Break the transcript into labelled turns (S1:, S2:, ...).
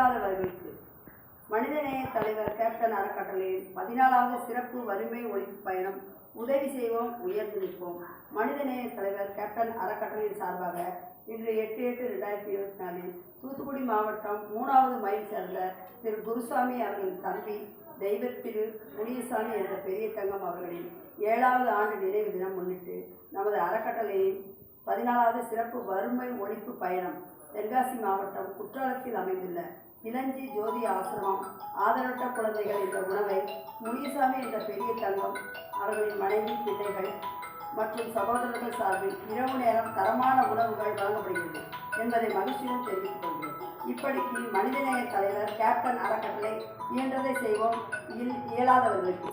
S1: கொண்டாதவர்களுக்கு மனிதநேய தலைவர் கேப்டன் அறக்கட்டளையின் பதினாலாவது சிறப்பு வறுமை ஒழிப்பு பயணம் உதவி செய்வோம் உயர்ந்து நிற்போம். மனிதநேய தலைவர் கேப்டன் அறக்கட்டளையின் சார்பாக இன்று எட்டு எட்டு ரெண்டாயிரத்தி இருபத்தி நாலில் தூத்துக்குடி மாவட்டம் மூணாவது மைல் சேர்ந்த திரு. குருசாமி அவர்களின் தம்பி தெய்வத்திரு முனியசாமி என்ற பெரிய தங்கம் அவர்களின் ஏழாவது ஆண்டு நினைவு தினம் முன்னிட்டு நமது அறக்கட்டளையின் பதினாலாவது சிறப்பு வறுமை ஒழிப்பு பயணம். தென்காசி மாவட்டம் குற்றாலத்தில் அமைந்துள்ள இளஞ்சி ஜோதி ஆசிரமம் ஆதரவற்ற குழந்தைகள் என்ற உணவை முனியசாமி என்ற பெரிய தங்கம் அவர்களின் மனைவி பிள்ளைகள் மற்றும் சகோதரர்கள் சார்பில் இரவு நேரம் தரமான உணவுகள் வழங்கப்படுகிறது என்பதை மகிழ்ச்சியுடன் தெரிவித்துக் கொள்கிறோம் இப்படிக்கு மனிதநேய தலைவர் கேப்டன் அறக்கட்டளை இயன்றதை செய்வோம் இயலாதவர்களுக்கு.